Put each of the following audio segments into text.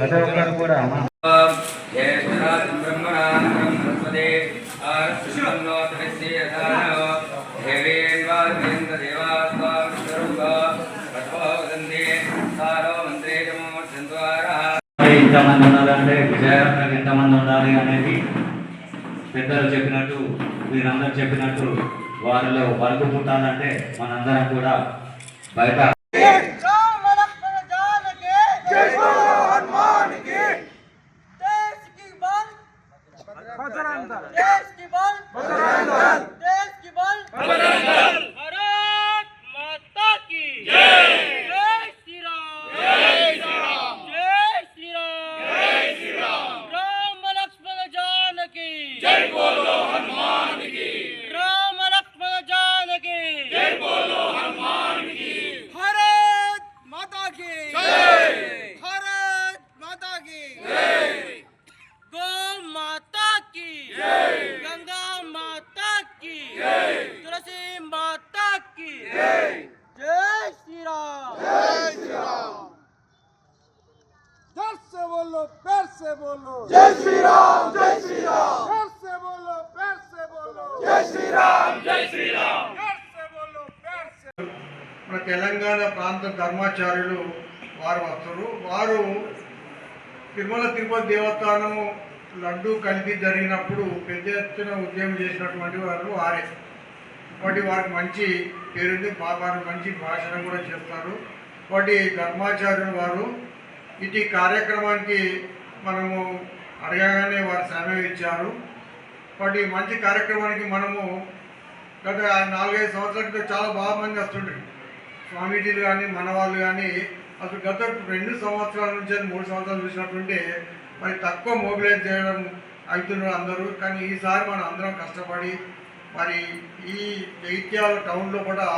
ప్రతి ఒక్కరు కూడా ఎంతమంది ఉండాలంటే బ్రహ్మణాం ఎంతమంది ఉండాలి అనేది పెద్దలు చెప్పినట్టు మీరందరూ చెప్పినట్టు వారిలో వరకు పుట్టాలంటే మనందరం కూడా బయట की जय जय श्री राम जय श्री राम जोर से बोलो पैर से बोलो जय श्री राम जय श्री राम जोर से बोलो पैर से बोलो जय श्री राम जय श्री राम जोर से बोलो पैर से మన తెలంగాణ ప్రాంత ధర్మాచార్యులు వారు వస్తారు వారు తిరుమల తిరుపతి దేవస్థానము లడ్డు కలిపి జరిగినప్పుడు పెద్ద ఎత్తున ఉద్యమం చేసినటువంటి వారు వారే వాటి వారికి మంచి పేరుంది వారికి వారు మంచి భాషణ కూడా చేస్తారు వాటి ధర్మాచార్యులు వారు ఇటు కార్యక్రమానికి మనము అడగగానే వారు సమయం ఇచ్చారు. వాటి మంచి కార్యక్రమానికి మనము గత నాలుగైదు సంవత్సరాల క్రితం చాలా బాగా మంది వస్తుంటారు స్వామీజీలు కానీ మన వాళ్ళు కానీ అసలు గత రెండు సంవత్సరాల నుంచి మూడు సంవత్సరాలు చూసినట్టుంటే మరి తక్కువ మొబిలైజ్ చేయడం అవుతున్నారు అందరూ. కానీ ఈసారి మనం అందరం కష్టపడి మరి ఈ జైత్యాల టౌన్లో కూడా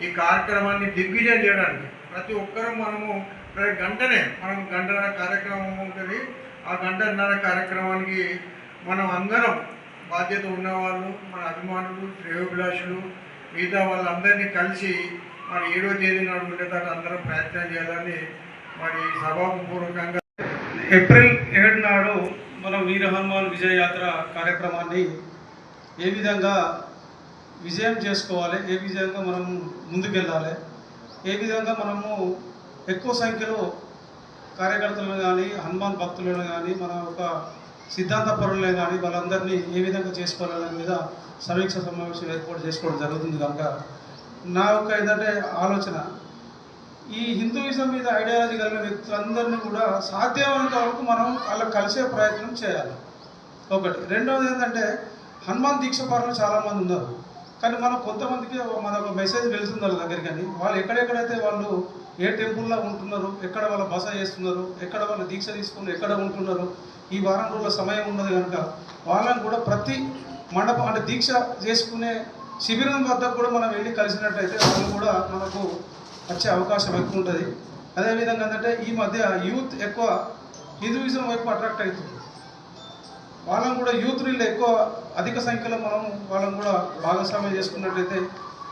ఈ కార్యక్రమాన్ని దిగ్విజయం చేయడానికి ప్రతి ఒక్కరూ మనము ప్రతి గంటనే మనం గంటన్నర కార్యక్రమం ఉంటుంది. ఆ గంటన్నర కార్యక్రమానికి మనం అందరం బాధ్యత ఉన్నవాళ్ళు మన అభిమానులు శ్రేయోభిలాషులు మిగతా వాళ్ళందరినీ కలిసి మరి ఏడో తేదీ నాడు ఉండేదాకా అందరం ప్రయత్నం చేయాలని మరి సభాపూర్వకంగా ఏప్రిల్ ఏడు నాడు మనం వీర హనుమాన్ విజయ యాత్ర కార్యక్రమాన్ని ఏ విధంగా విజయం చేసుకోవాలి ఏ విధంగా మనం ముందుకెళ్ళాలి ఏ విధంగా మనము ఎక్కువ సంఖ్యలో కార్యకర్తలను కానీ హనుమాన్ భక్తులను కానీ మన ఒక సిద్ధాంత పరులను కానీ వాళ్ళందరినీ ఏ విధంగా చేసుకోవాలనే మీద సమీక్ష సమావేశం ఏర్పాటు చేసుకోవడం జరుగుతుంది కనుక నా యొక్క ఏంటంటే ఆలోచన ఈ హిందూయిజం మీద ఐడియాలజీ కలిగిన వ్యక్తులందరినీ కూడా సాధ్యమైనంత వరకు మనం వాళ్ళకి కలిసే ప్రయత్నం చేయాలి. ఒకటి. రెండవది ఏంటంటే హనుమాన్ దీక్ష పరులు చాలామంది ఉన్నారు. కానీ మనం కొంతమందికి మన మెసేజ్ వెళ్తుంది వాళ్ళ దగ్గరికి కానీ వాళ్ళు ఎక్కడెక్కడైతే వాళ్ళు ఏ టెంపుల్లో ఉంటున్నారు ఎక్కడ వాళ్ళ బస చేస్తున్నారు ఎక్కడ వాళ్ళు దీక్ష తీసుకున్నారు ఎక్కడ ఉంటున్నారు ఈ వారం రోజుల సమయం ఉన్నది కనుక వాళ్ళని కూడా ప్రతి మండపం అంటే దీక్ష చేసుకునే శిబిరం వద్ద కూడా మనం వెళ్ళి కలిసినట్టయితే వాళ్ళు కూడా మనకు వచ్చే అవకాశం ఎక్కువ ఉంటుంది. అదేవిధంగా ఏంటంటే ఈ మధ్య యూత్ ఎక్కువ హిందూయిజం వైపు అట్రాక్ట్ అవుతుంది. వాళ్ళని కూడా యూత్ వీళ్ళు ఎక్కువ అధిక సంఖ్యలో మనం వాళ్ళని కూడా భాగస్వామ్యం చేసుకున్నట్లయితే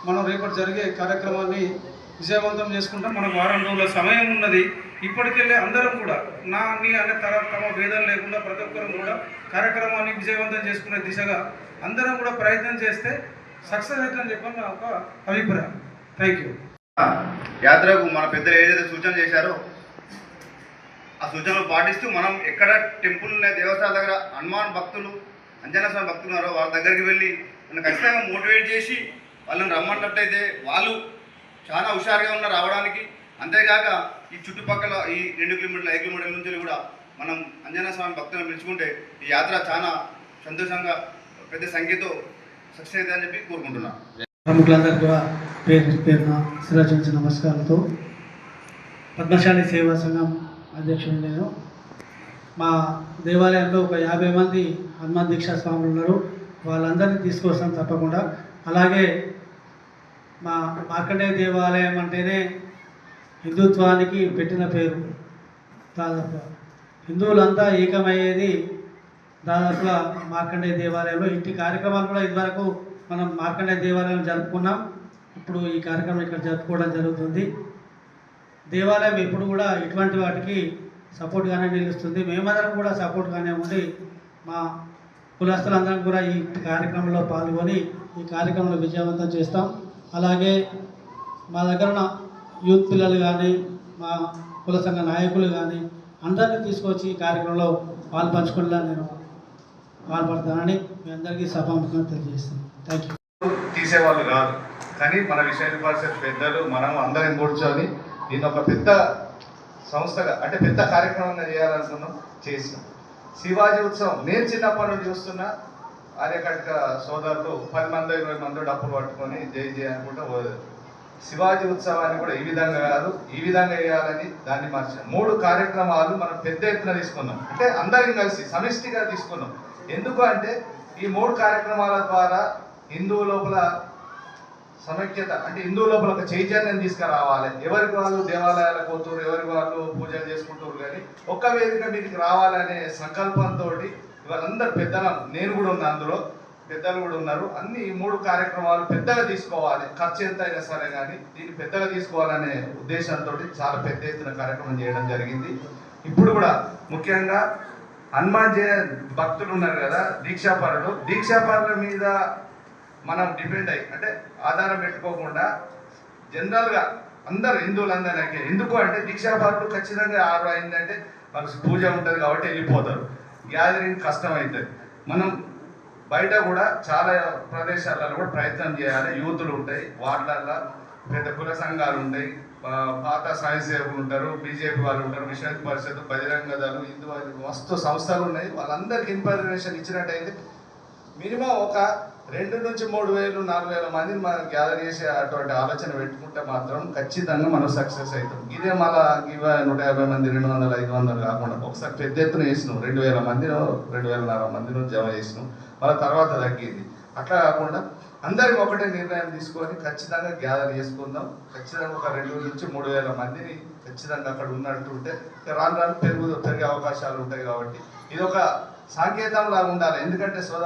మనం రేపటి జరిగే కార్యక్రమాన్ని విజయవంతం చేసుకుంటాం. మనకు వారం రోజుల సమయం ఉన్నది. ఇప్పటికెళ్ళి అందరం కూడా నా నీ అనే తర తమ భేదం లేకుండా ప్రతి ఒక్కరూ కూడా కార్యక్రమాన్ని విజయవంతం చేసుకునే దిశగా అందరం కూడా ప్రయత్నం చేస్తే సక్సెస్ అవుతుందని చెప్పని నా ఒక అభిప్రాయం. థ్యాంక్ యూ యాత్రకు మన పెద్దలు ఏదైతే సూచన చేశారో ఆ సూచనలు పాటిస్తూ మనం ఎక్కడ టెంపుల్ దేవస్థానం దగ్గర హనుమాన్ భక్తులు అంజనా స్వామి భక్తులు ఉన్నారో వాళ్ళ దగ్గరికి వెళ్ళి నన్ను ఖచ్చితంగా మోటివేట్ చేసి వాళ్ళని రమ్మన్నట్టయితే వాళ్ళు చాలా హుషారుగా ఉన్నారు రావడానికి. అంతేకాక ఈ చుట్టుపక్కల ఈ రెండు కిలోమీటర్ల ఐదు కిలోమీటర్ల నుంచి కూడా మనం అంజనా స్వామి భక్తులను పిలుచుకుంటే ఈ యాత్ర చాలా సంతోషంగా పెద్ద సంఖ్యతో సక్సెస్ అవుతుందని చెప్పి కోరుకుంటున్నాను కూడా పేరు పేరున నమస్కారాలతో పద్మశాలి సేవా సంఘం అధ్యక్షుడు నేను మా దేవాలయంలో ఒక యాభై మంది హనుమాన్ దీక్షా స్వాములు ఉన్నారు. వాళ్ళందరినీ తీసుకొస్తాం తప్పకుండా. అలాగే మా మార్కండేయ దేవాలయం అంటేనే హిందుత్వానికి పెట్టిన పేరు. దాదాపుగా హిందువులంతా ఏకమయ్యేది దాదాపుగా మార్కండేయ దేవాలయంలో. ఇంటి కార్యక్రమాలు కూడా ఇదివరకు మనం మార్కండేయ దేవాలయం జరుపుకున్నాం. ఇప్పుడు ఈ కార్యక్రమం ఇక్కడ జరుపుకోవడం జరుగుతుంది. దేవాలయం ఎప్పుడు కూడా ఇటువంటి వాటికి సపోర్ట్గానే నిలుస్తుంది. మేమందరం కూడా సపోర్ట్గానే ఉండి మా కులస్తులందరం కూడా ఈ కార్యక్రమంలో పాల్గొని ఈ కార్యక్రమంలో విజయవంతం చేస్తాం. అలాగే మా దగ్గర ఉన్న యూత్ పిల్లలు కానీ మా కుల సంఘ నాయకులు కానీ అందరినీ తీసుకొచ్చి ఈ కార్యక్రమంలో పాల్పంచుకునేలా నేను పాల్పడతానని మీ అందరికీ సభాముఖంగా తెలియజేస్తాను థ్యాంక్ యూ తీసేవాళ్ళు కాదు. కానీ మన విషయ పరిషత్ పెద్దలు మనం అందరం కూర్చొని దీన్ని ఒక పెద్ద సంస్థగా అంటే పెద్ద కార్యక్రమంగా చేయాలనుకున్నాం చేసినాం. శివాజీ ఉత్సవం నేను చిన్నప్పటి నుండి చూస్తున్నా ఆర్యకట్క సోదరులు పది మంది ఇరవై మంది డప్పులు పట్టుకొని జై జయ అనుకుంటూ పోయారు శివాజీ ఉత్సవాన్ని కూడా ఈ విధంగా కాదు ఈ విధంగా చేయాలని దాన్ని మార్చాం. మూడు కార్యక్రమాలు మనం పెద్ద ఎత్తున తీసుకున్నాం. అంటే అందరికీ కలిసి సమిష్టిగా తీసుకున్నాం. ఎందుకు అంటే ఈ మూడు కార్యక్రమాల ద్వారా హిందువు లోపల సమైక్యత అంటే హిందువు లోపల ఒక చైతన్యం తీసుకురావాలి. ఎవరికి వాళ్ళు దేవాలయాలకు పోతున్నారు ఎవరికి వాళ్ళు పూజలు చేసుకుంటారు కానీ ఒక్క వేదిక మీదకి రావాలనే సంకల్పంతో వాళ్ళందరూ పెద్దలం. నేను కూడా ఉన్నా అందులో పెద్దలు కూడా ఉన్నారు. అన్ని మూడు కార్యక్రమాలు పెద్దగా తీసుకోవాలి. ఖర్చు ఎంత అయినా సరే కానీ దీన్ని పెద్దగా తీసుకోవాలనే ఉద్దేశంతో చాలా పెద్ద ఎత్తున కార్యక్రమం చేయడం జరిగింది. ఇప్పుడు కూడా ముఖ్యంగా హనుమాన్ జయ భక్తులు ఉన్నారు కదా దీక్షాపరులు. దీక్షాపరుల మీద మనం డిపెండ్ అయ్యి అంటే ఆధారం పెట్టుకోకుండా జనరల్గా అందరు హిందువులందరికీ ఎందుకు అంటే దీక్షాపరులు ఖచ్చితంగా ఆరు అయిందంటే మనకు పూజ ఉంటుంది కాబట్టి వెళ్ళిపోతారు. గ్యాదరింగ్ కష్టం అవుతుంది మనం బయట కూడా చాలా ప్రదేశాలలో కూడా ప్రయత్నం చేయాలి. యూతులు ఉంటాయి వార్డులలో పెద్ద కుల సంఘాలు ఉంటాయి. పాత సాయి సేవకులు ఉంటారు బీజేపీ వాళ్ళు ఉంటారు విశ్రాంతి పరిషత్ బహిరంగ దళం హిందూ మస్తు సంస్థలు ఉన్నాయి. వాళ్ళందరికీ ఇన్ఫర్మేషన్ ఇచ్చినట్టయితే మినిమం ఒక రెండు నుంచి మూడు వేలు నాలుగు వేల మందిని మనం గ్యాదర్ చేసే అటువంటి ఆలోచన పెట్టుకుంటే మాత్రం ఖచ్చితంగా మనం సక్సెస్ అవుతాం. ఇదే మళ్ళా ఇవ నూట యాభై మంది రెండు వందలు ఐదు వందలు కాకుండా ఒకసారి పెద్ద ఎత్తున వేసినాం రెండు వేల మందిలో రెండు వేల నాలుగు మందిలో జమ చేసినాం. మళ్ళీ తర్వాత తగ్గింది. అట్లా కాకుండా అందరికి ఒకటే నిర్ణయం తీసుకొని ఖచ్చితంగా గ్యాదర్ చేసుకుందాం. ఖచ్చితంగా ఒక రెండు నుంచి మూడు వేల మందిని ఖచ్చితంగా అక్కడ ఉన్నట్టుంటే ఉంటే రాను రాను పెరుగు పెరిగే అవకాశాలు ఉంటాయి కాబట్టి ఇది ఒక సంకేతం లాగా ఉండాలి. ఎందుకంటే సోదరు